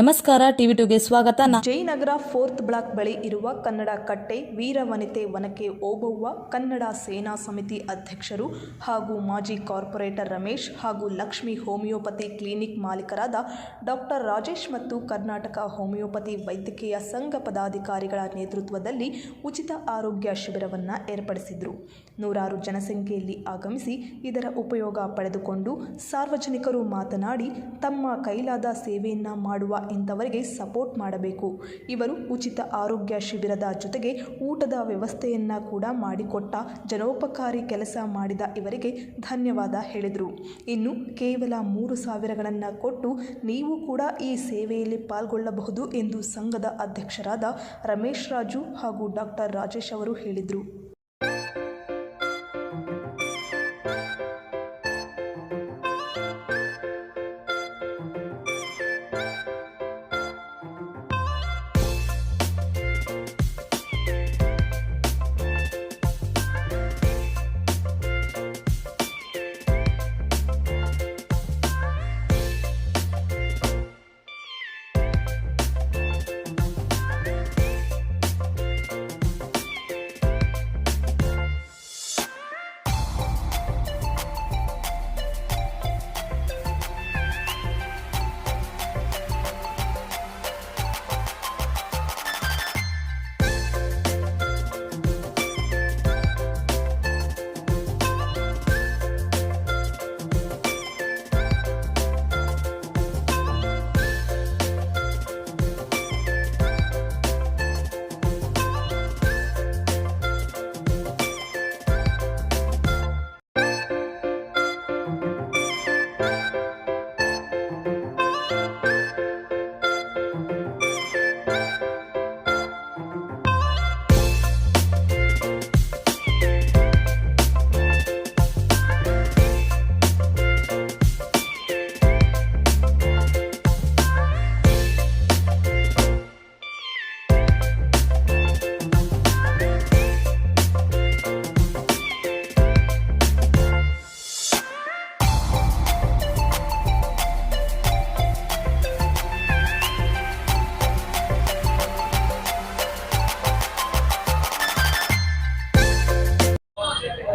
ನಮಸ್ಕಾರ, ಟಿವಿ ಟುಗೆ ಸ್ವಾಗತ. Jayanagar fourth block ಬಳಿ ಇರುವ ಕನ್ನಡ ಕಟ್ಟೆ, ವೀರವನಿತೆ ವನಕೆ ಓಬವ್ವ ಕನ್ನಡ ಸೇನಾ ಸಮಿತಿ ಅಧ್ಯಕ್ಷರು ಹಾಗೂ ಮಾಜಿ ಕಾರ್ಪೊರೇಟರ್ ರಮೇಶ್ ಹಾಗೂ ಲಕ್ಷ್ಮಿ ಹೋಮಿಯೋಪತಿ ಕ್ಲಿನಿಕ್ ಮಾಲೀಕರಾದ ಡಾಕ್ಟರ್ ರಾಜೇಶ್ ಮತ್ತು ಕರ್ನಾಟಕ ಹೋಮಿಯೋಪತಿ ವೈದ್ಯಕೀಯ ಸಂಘ ಪದಾಧಿಕಾರಿಗಳ ನೇತೃತ್ವದಲ್ಲಿ ಉಚಿತ ಆರೋಗ್ಯ ಶಿಬಿರವನ್ನು ಏರ್ಪಡಿಸಿದ್ರು. ನೂರಾರು ಜನಸಂಖ್ಯೆಯಲ್ಲಿ ಆಗಮಿಸಿ ಇದರ ಉಪಯೋಗ ಪಡೆದುಕೊಂಡು ಸಾರ್ವಜನಿಕರು ಮಾತನಾಡಿ, ತಮ್ಮ ಕೈಲಾದ ಸೇವೆಯನ್ನು ಮಾಡುವ ಇಂಥವರಿಗೆ ಸಪೋರ್ಟ್ ಮಾಡಬೇಕು. ಇವರು ಉಚಿತ ಆರೋಗ್ಯ ಶಿಬಿರದ ಜೊತೆಗೆ ಊಟದ ವ್ಯವಸ್ಥೆಯನ್ನ ಕೂಡ ಮಾಡಿಕೊಟ್ಟ ಜನೋಪಕಾರಿ ಕೆಲಸ ಮಾಡಿದ ಇವರಿಗೆ ಧನ್ಯವಾದ ಹೇಳಿದರು. ಇನ್ನು ಕೇವಲ ಮೂರು ಸಾವಿರಗಳನ್ನು ಕೊಟ್ಟು ನೀವು ಕೂಡ ಈ ಸೇವೆಯಲ್ಲಿ ಪಾಲ್ಗೊಳ್ಳಬಹುದು ಎಂದು ಸಂಘದ ಅಧ್ಯಕ್ಷರಾದ ರಮೇಶ್ ರಾಜು ಹಾಗೂ ಡಾಕ್ಟರ್ ರಾಜೇಶ್ ಅವರು ಹೇಳಿದರು.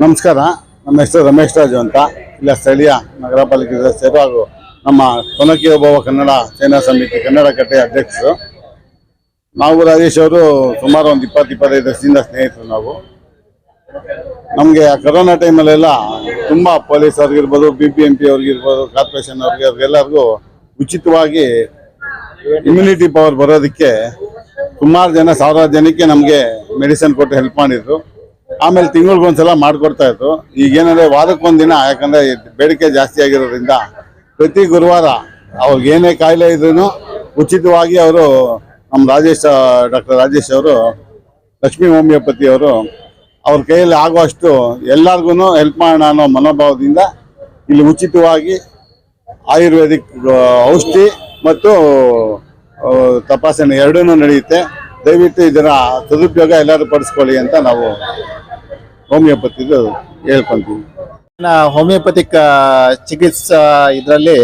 ನಮಸ್ಕಾರ. ನಮ್ಮ ಹೆಸರು ರಮೇಶ್ ರಾಜು ಅಂತ. ಇಲ್ಲ ಸ್ಥಳೀಯ ನಗರ ಪಾಲಿಕೆ ಸದಸ್ಯರು ಹಾಗೂ ನಮ್ಮ ಕೊನಕಿ ಒಬ್ಬವ ಕನ್ನಡ ಸೇನಾ ಸಮಿತಿ ಕನ್ನಡ ಕಟ್ಟೆಯ ಅಧ್ಯಕ್ಷರು. ನಾವು ರಾಜೇಶ್ ಅವರು ಸುಮಾರು ಒಂದು ಇಪ್ಪತ್ತು, ಇಪ್ಪತ್ತೈದು ವರ್ಷದಿಂದ ಸ್ನೇಹಿತರು ನಾವು. ನಮಗೆ ಆ ಕೊರೋನಾ ಟೈಮಲ್ಲೆಲ್ಲ ತುಂಬ ಪೊಲೀಸ್ ಅವ್ರಿಗಿರ್ಬೋದು ಬಿ ಬಿ ಎಂ ಪಿ ಅವ್ರಿಗಿರ್ಬೋದು ಕಾರ್ಪೊರೇಷನ್ ಅವ್ರಿಗೆ, ಅವ್ರಿಗೆಲ್ಲರಿಗೂ ಉಚಿತವಾಗಿ ಇಮ್ಯುನಿಟಿ ಪವರ್ ಬರೋದಕ್ಕೆ ಸುಮಾರು ಜನ, ಸಾವಿರಾರು ಜನಕ್ಕೆ ನಮಗೆ ಮೆಡಿಸನ್ ಕೊಟ್ಟು ಹೆಲ್ಪ್ ಮಾಡಿದ್ರು. ಆಮೇಲೆ ತಿಂಗಳಿಗೊಂದ್ಸಲ ಮಾಡ್ಕೊಡ್ತಾ ಇದ್ರು. ಈಗೇನಂದ್ರೆ ವಾರಕ್ಕೊಂದಿನ ಯಾಕಂದ್ರೆ ಬೇಡಿಕೆ ಜಾಸ್ತಿ ಆಗಿರೋದ್ರಿಂದ ಪ್ರತಿ ಗುರುವಾರ ಅವ್ರಿಗೆ ಏನೇ ಕಾಯಿಲೆ ಇದ್ರೂ ಉಚಿತವಾಗಿ ಅವರು ನಮ್ಮ ರಾಜೇಶ್, ಡಾಕ್ಟರ್ ರಾಜೇಶ್ ಅವರು, ಲಕ್ಷ್ಮೀ ಹೋಮಿಯೋಪತಿ ಅವರು ಅವ್ರ ಕೈಯಲ್ಲಿ ಆಗುವಷ್ಟು ಎಲ್ಲರಿಗೂ ಹೆಲ್ಪ್ ಮಾಡೋಣ ಅನ್ನೋ ಮನೋಭಾವದಿಂದ ಇಲ್ಲಿ ಉಚಿತವಾಗಿ ಆಯುರ್ವೇದಿಕ್ ಔಷಧಿ ಮತ್ತು ತಪಾಸಣೆ ಎರಡೂ ನಡೆಯುತ್ತೆ. ದಯವಿಟ್ಟು ಇದರ ಸದುಪಯೋಗ ಎಲ್ಲರೂ ಪಡಿಸ್ಕೊಳ್ಳಿ ಅಂತ ನಾವು ಹೋಮಿಯೋಪತಿದು ಹೇಳ್ಕೊಂತೀವಿ. ಹೋಮಿಯೋಪತಿಕ್ ಚಿಕಿತ್ಸಾ ಇದರಲ್ಲಿ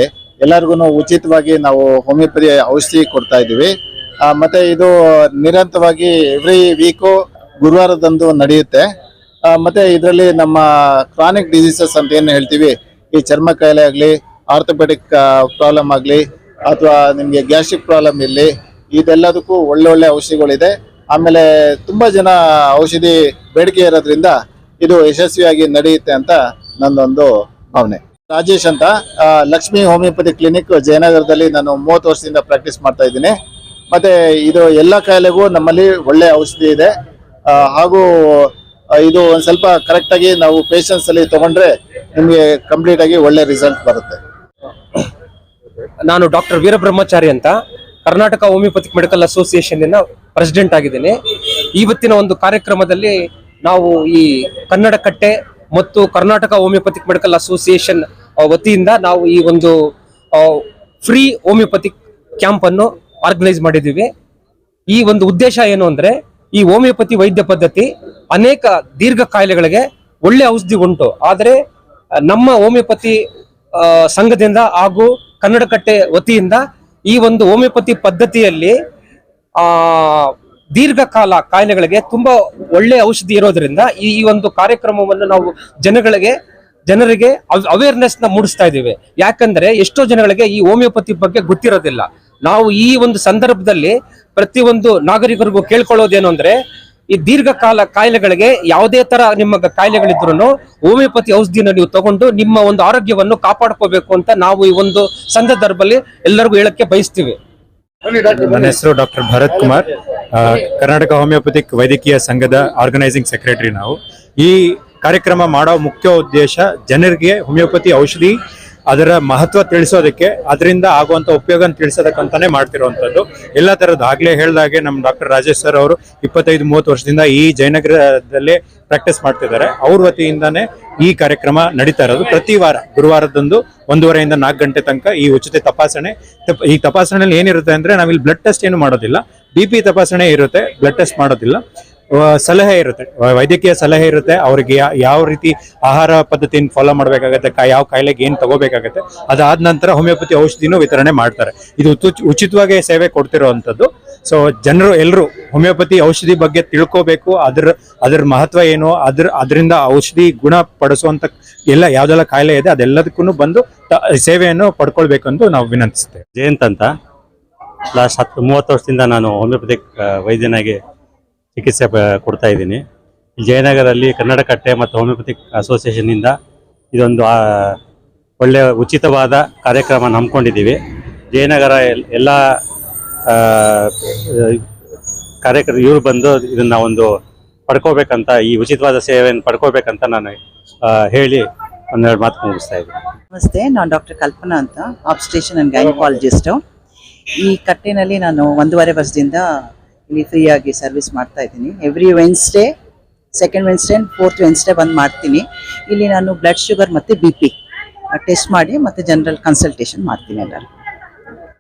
ಎಲ್ಲರಿಗೂ ಉಚಿತವಾಗಿ ನಾವು ಹೋಮಿಯೋಪತಿ ಔಷಧಿ ಕೊಡ್ತಾ ಇದ್ದೀವಿ. ಮತ್ತೆ ಇದು ನಿರಂತರವಾಗಿ ಎವ್ರಿ ವೀಕು ಗುರುವಾರದಂದು ನಡೆಯುತ್ತೆ. ಮತ್ತೆ ಇದರಲ್ಲಿ ನಮ್ಮ ಕ್ರಾನಿಕ್ ಡಿಸೀಸಸ್ ಅಂತ ಏನು ಹೇಳ್ತೀವಿ, ಈ ಚರ್ಮ ಕಾಯಿಲೆ ಆಗಲಿ ಆರ್ಥೋಪೆಟಿಕ್ ಪ್ರಾಬ್ಲಮ್ ಆಗಲಿ, ಅಥವಾ ನಿಮಗೆ ಗ್ಯಾಸ್ಟ್ರಿಕ್ ಪ್ರಾಬ್ಲಮ್ ಇರಲಿ, ಇದೆಲ್ಲದಕ್ಕೂ ಒಳ್ಳೊಳ್ಳೆ ಒಳ್ಳೆ ಔಷಧಿಗಳಿದೆ. ಆಮೇಲೆ ತುಂಬಾ ಜನ ಔಷಧಿ ಬೇಡಿಕೆ ಇರೋದ್ರಿಂದ ಇದು ಯಶಸ್ವಿಯಾಗಿ ನಡೆಯುತ್ತೆ ಅಂತ ನನ್ನೊಂದು ಭಾವನೆ. ರಾಜೇಶ್ ಅಂತ ಲಕ್ಷ್ಮಿ ಹೋಮಿಯೋಪತಿ ಕ್ಲಿನಿಕ್ ಜಯನಗರದಲ್ಲಿ ನಾನು ಮೂವತ್ತು ವರ್ಷದಿಂದ ಪ್ರಾಕ್ಟೀಸ್ ಮಾಡ್ತಾ ಇದ್ದೀನಿ. ಮತ್ತೆ ಇದು ಎಲ್ಲ ಕಾಯಿಲೆಗೂ ನಮ್ಮಲ್ಲಿ ಒಳ್ಳೆ ಔಷಧಿ ಇದೆ. ಹಾಗೂ ಇದು ಒಂದು ಸ್ವಲ್ಪ ಕರೆಕ್ಟ್ ಆಗಿ ನಾವು ಪೇಷನ್ಸ್ ಅಲ್ಲಿ ತಗೊಂಡ್ರೆ ನಿಮಗೆ ಕಂಪ್ಲೀಟ್ ಆಗಿ ಒಳ್ಳೆ ರಿಸಲ್ಟ್ ಬರುತ್ತೆ. ನಾನು ಡಾಕ್ಟರ್ ವೀರಬ್ರಹ್ಮಚಾರಿ ಅಂತ Karnataka homeopathic medical association president ಆಗಿದ್ದೀನಿ. ಇವತ್ತಿನ ಒಂದು ಕಾರ್ಯಕ್ರಮದಲ್ಲಿ ನಾವು ಈ ಕನ್ನಡ ಕಟ್ಟೆ ಮತ್ತು ಕರ್ನಾಟಕ ಹೋಮಿಯೋಪತಿಕ್ ಮೆಡಿಕಲ್ ಅಸೋಸಿಯೇಷನ್ ವತಿಯಿಂದ ನಾವು ಈ ಒಂದು ಫ್ರೀ ಹೋಮಿಯೋಪತಿಕ್ ಕ್ಯಾಂಪ್ ಅನ್ನು ಆರ್ಗನೈಸ್ ಮಾಡಿದ್ದೀವಿ. ಈ ಒಂದು ಉದ್ದೇಶ ಏನು ಅಂದ್ರೆ, ಈ ಹೋಮಿಯೋಪತಿ ವೈದ್ಯ ಪದ್ಧತಿ ಅನೇಕ ದೀರ್ಘ ಕಾಯಿಲೆಗಳಿಗೆ ಒಳ್ಳೆ ಔಷಧಿ ಉಂಟು. ಆದರೆ, ನಮ್ಮ ಹೋಮಿಯೋಪತಿ ಸಂಘದಿಂದ ಹಾಗೂ ಕನ್ನಡ ಕಟ್ಟೆ ವತಿಯಿಂದ ಈ ಒಂದು ಹೋಮಿಯೋಪತಿ ಪದ್ಧತಿಯಲ್ಲಿ, ಆ ದೀರ್ಘಕಾಲ ಕಾಯಿಲೆಗಳಿಗೆ ತುಂಬಾ ಒಳ್ಳೆ ಔಷಧಿ ಇರೋದ್ರಿಂದ ಈ ಒಂದು ಕಾರ್ಯಕ್ರಮವನ್ನು ನಾವು ಜನಗಳಿಗೆ, ಜನರಿಗೆ ಅವೇರ್ನೆಸ್ನ ಮೂಡಿಸ್ತಾ ಇದ್ದೀವಿ. ಯಾಕಂದ್ರೆ ಎಷ್ಟೋ ಜನಗಳಿಗೆ ಈ ಹೋಮಿಯೋಪತಿ ಬಗ್ಗೆ ಗೊತ್ತಿರೋದಿಲ್ಲ. ನಾವು ಈ ಒಂದು ಸಂದರ್ಭದಲ್ಲಿ ಪ್ರತಿಯೊಂದು ನಾಗರಿಕರಿಗೂ ಕೇಳ್ಕೊಳ್ಳೋದೇನು ಅಂದ್ರೆ, ಈ ದೀರ್ಘಕಾಲ ಕಾಯಿಲೆಗಳಿಗೆ ಯಾವುದೇ ತರ ನಿಮ್ಮ ಕಾಯಿಲೆಗಳಿದ್ರು ಹೋಮಿಯೋಪತಿ ಔಷಧಿನ ನೀವು ತಗೊಂಡು ನಿಮ್ಮ ಒಂದು ಆರೋಗ್ಯವನ್ನು ಕಾಪಾಡ್ಕೋಬೇಕು ಅಂತ ನಾವು ಈ ಒಂದು ಸಂದರ್ಭದಲ್ಲಿ ಎಲ್ಲರಿಗೂ ಹೇಳಕ್ಕೆ ಬಯಸ್ತೀವಿ. ನನ್ನ ಹೆಸರು ಡಾಕ್ಟರ್ ಭರತ್ ಕುಮಾರ್. ಕರ್ನಾಟಕ ಹೋಮಿಯೋಪತಿಕ್ ವೈದ್ಯಕೀಯ ಸಂಘದ ಆರ್ಗನೈಸಿಂಗ್ ಸೆಕ್ರೆಟರಿ ನಾವು. ಈ ಕಾರ್ಯಕ್ರಮ ಮಾಡೋ ಮುಖ್ಯ ಉದ್ದೇಶ ಜನರಿಗೆ ಹೋಮಿಯೋಪತಿ ಔಷಧಿ ಅದರ ಮಹತ್ವ ತಿಳಿಸೋದಕ್ಕೆ, ಅದರಿಂದ ಆಗುವಂಥ ಉಪಯೋಗ ತಿಳಿಸೋದಕ್ಕಂತಾನೆ ಮಾಡ್ತಿರೋವಂಥದ್ದು. ಎಲ್ಲ ಥರದ್ದು ಆಗಲೇ ಹೇಳಿದಾಗೆ ನಮ್ಮ ಡಾಕ್ಟರ್ ರಾಜೇಶ್ ಸರ್ ಅವರು ಇಪ್ಪತ್ತೈದು ಮೂವತ್ತು ವರ್ಷದಿಂದ ಈ ಜಯನಗರದಲ್ಲೇ ಪ್ರಾಕ್ಟೀಸ್ ಮಾಡ್ತಿದ್ದಾರೆ. ಅವ್ರ ವತಿಯಿಂದಾನೇ ಈ ಕಾರ್ಯಕ್ರಮ ನಡೀತಾ ಇರೋದು. ಪ್ರತಿ ವಾರ, ಗುರುವಾರದಂದು ಒಂದೂವರೆಯಿಂದ ನಾಲ್ಕು ಗಂಟೆ ತನಕ ಈ ಉಚಿತ ತಪಾಸಣೆ ಈ ತಪಾಸಣೆಯಲ್ಲಿ ಏನಿರುತ್ತೆ ಅಂದ್ರೆ ನಾವಿಲ್ಲಿ ಬ್ಲಡ್ ಟೆಸ್ಟ್ ಏನು ಮಾಡೋದಿಲ್ಲ. ಬಿ ಪಿ ತಪಾಸಣೆ ಇರುತ್ತೆ ಬ್ಲಡ್ ಟೆಸ್ಟ್ ಮಾಡೋದಿಲ್ಲ. ಸಲಹೆ ಇರುತ್ತೆ. ವೈದ್ಯಕೀಯ ಸಲಹೆ ಇರುತ್ತೆ. ಅವರಿಗೆ ಯಾವ ರೀತಿ ಆಹಾರ ಪದ್ಧತಿಯನ್ನು ಫಾಲೋ ಮಾಡಬೇಕಾಗತ್ತೆ ಯಾವ ಕಾಯಿಲೆಗೆ ಏನು ತಗೋಬೇಕಾಗತ್ತೆ, ಅದಾದ ನಂತರ ಹೋಮಿಯೋಪತಿ ಔಷಧಿನೂ ವಿತರಣೆ ಮಾಡ್ತಾರೆ. ಇದು ಉಚಿತವಾಗಿ ಸೇವೆ ಕೊಡ್ತಿರೋವಂಥದ್ದು. ಸೊ ಜನರು ಎಲ್ಲರೂ ಹೋಮಿಯೋಪತಿ ಔಷಧಿ ಬಗ್ಗೆ ತಿಳ್ಕೋಬೇಕು. ಅದ್ರ ಅದ್ರ ಮಹತ್ವ ಏನು? ಅದ್ರ, ಅದರಿಂದ ಔಷಧಿ ಗುಣ ಪಡಿಸುವಂತ ಎಲ್ಲ ಯಾವ್ದೆಲ್ಲ ಕಾಯಿಲೆ ಇದೆ ಅದೆಲ್ಲದಕ್ಕೂ ಬಂದು ಸೇವೆಯನ್ನು ಸೇವೆಯನ್ನು ಅಂತ ನಾವು ವಿನಂತಿಸ್ತೇವೆ ಜಯಂತ್ ಅಂತ. ಲಾಸ್ಟ್ ಹತ್ತು, ಮೂವತ್ತು ವರ್ಷದಿಂದ ನಾನು ಹೋಮಿಯೋಪತಿಕ್ ವೈದ್ಯನಾಗಿ ಚಿಕಿತ್ಸೆ ಕೊಡ್ತಾ ಇದ್ದೀನಿ. ಜಯನಗರದಲ್ಲಿ ಕನ್ನಡ ಕಟ್ಟೆ ಮತ್ತು ಹೋಮಿಯೋಪತಿಕ್ ಅಸೋಸಿಯೇಷನ್ನಿಂದ ಇದೊಂದು ಒಳ್ಳೆಯ ಉಚಿತವಾದ ಕಾರ್ಯಕ್ರಮ ನಂಬ್ಕೊಂಡಿದ್ದೀವಿ. ಜಯನಗರ ಎಲ್ಲ ಆ, ಕಾರ್ಯಕ್ರಮ ಇವರು ಬಂದು ಇದನ್ನ ಒಂದು ಪಡ್ಕೋಬೇಕಂತ ಈ ಉಚಿತವಾದ ಸೇವೆಯನ್ನು ಪಡ್ಕೋಬೇಕಂತ ನಾನು ಹೇಳಿ ಒಂದೆರಡು ಮಾತು ಮುಗಿಸ್ತಾ ಇದ್ದೀನಿ. ನಮಸ್ತೆ ನಾನು ಡಾಕ್ಟರ್ ಕಲ್ಪನಾ ಅಂತ ಆಬ್ಸ್ಟೇಷನ್ ಅಂಡ್ ಗೈನಕಾಲಜಿಸ್ಟು ಈ ಕಟ್ಟೆನಲ್ಲಿ ನಾನು ಒಂದೂವರೆ ವರ್ಷದಿಂದ ಇಲ್ಲಿ ಫ್ರೀಯಾಗಿ ಸರ್ವಿಸ್ ಮಾಡ್ತಾ ಇದ್ದೀನಿ. Every Wednesday second Wednesday fourth Wednesday ಬಂದು ಮಾಡ್ತೀನಿ. ಇಲ್ಲಿ ನಾನು ಬ್ಲಡ್ ಶುಗರ್ ಮತ್ತು ಬಿ ಪಿ ಟೆಸ್ಟ್ ಮಾಡಿ ಮತ್ತು ಜನರಲ್ ಕನ್ಸಲ್ಟೇಷನ್ ಮಾಡ್ತೀನಿ ಎಲ್ಲರೂ.